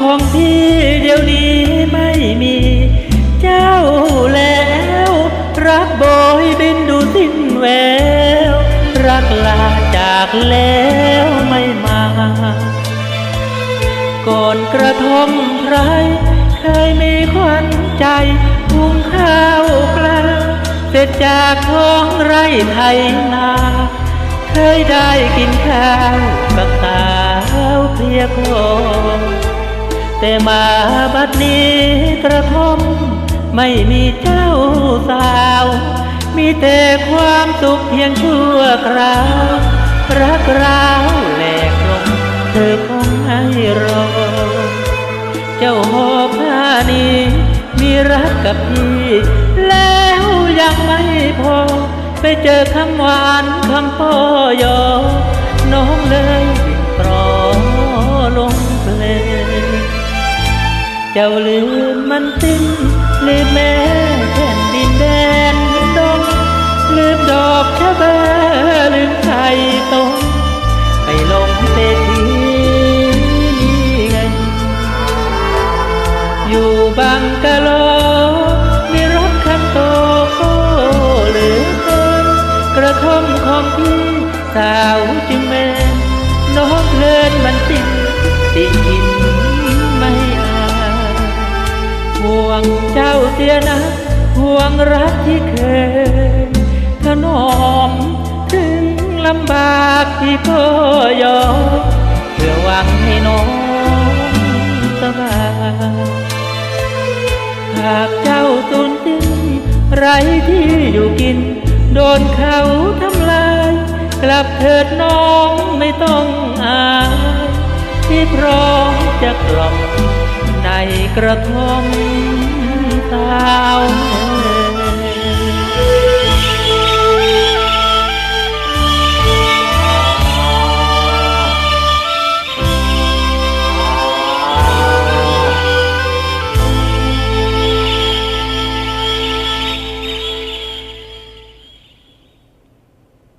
ของพี่เดี๋ยวนี้ไม่มี เจ้าแล้ว รักโบยบินดูสิ้นแวว รักลาจากแล้วไม่มา ก่อนกระทมไพรเคยมีขวัญใจหุงข้าวปลาเสร็จจากท้องไร่ไทยนา เคยได้กินข้าวกับสาียโคงแต่มาบัดนี้กระทมไม่มีเจ้าสาว มีแต่ความสุขเพียงชั่วคราวรักร้าวแหลกลงเธอคงให้รอ เจ้าหอบผ้านี้มีรักกับพี่แล้วยังไม่พอ ไปเจอคำหวานคำพ่อยอน้องเลยวิ่งตรอล เจ้าลืมมันสิ้นลืมแม่แผ่นดินแดนดงลืมดอกชะบาลืมไข่ตงไปลงเศรษฐีนี่ไง อยู่บางกะโลมีรถคันโตโอ้เหลือเกินกระท่อมของพี่สาวจึงแม่นน้องเพลินมันสิ้นติกิน ห่วงเจ้าเสียนะห่วงรักที่เคยถนอมถึงลำบากที่ก็ยอมเพื่อหวังให้น้องสบายหากเจ้าสูญสิ้นไรที่อยู่กิน โดนเขาทำลาย กลับเถิดน้องไม่ต้องอายที่พร้อมจะกล่อม กระทงสาว